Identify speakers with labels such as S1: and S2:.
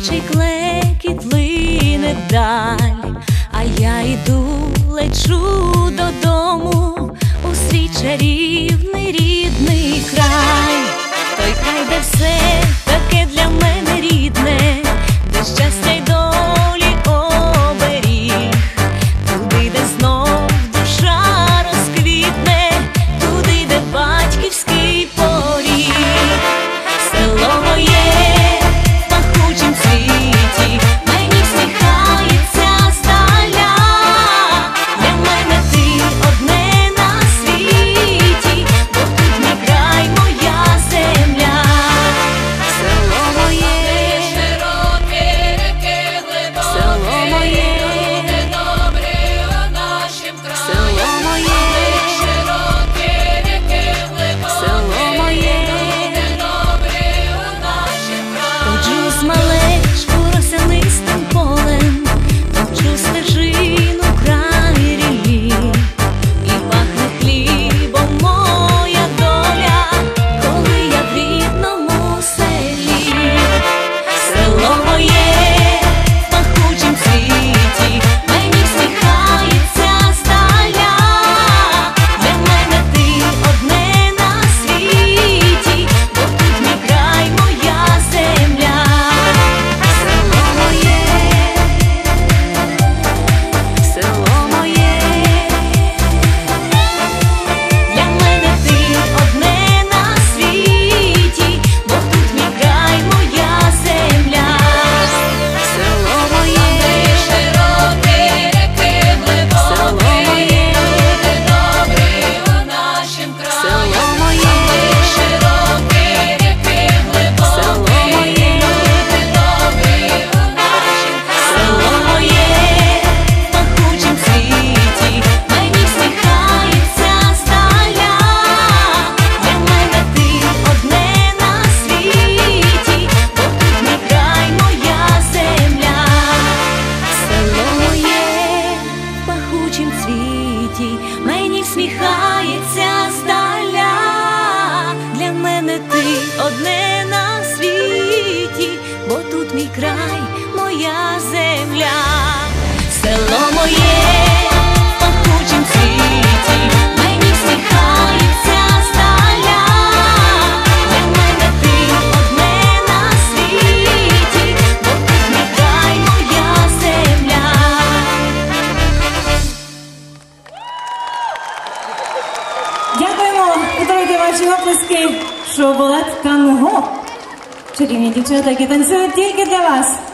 S1: дитячий клекіт
S2: лине далі, а
S1: я йду,
S2: лечу додому у
S1: свій чарівний рідний край, той край, де все таке для мене рідне. квітучім світі, мені всміхається здаля, для мене ти.
S3: Шоу шоколад Канго. Чарівні дівчата, які танцюють тільки для вас.